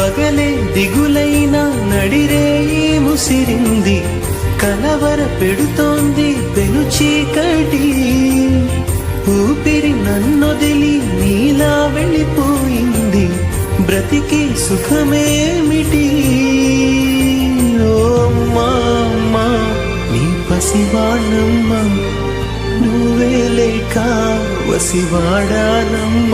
పగలే దిగులైన నడిరేయి ముసిరింది. కలవర పెడుతోంది పెను చీకటి. ఊపిరి నన్నొదిలి నీలా వెళ్ళిపోయింది. బ్రతికి సుఖమేమిటి? ఓ నీ పసివాణమ్మ నువ్వే లేక వసివాడానమ్మ.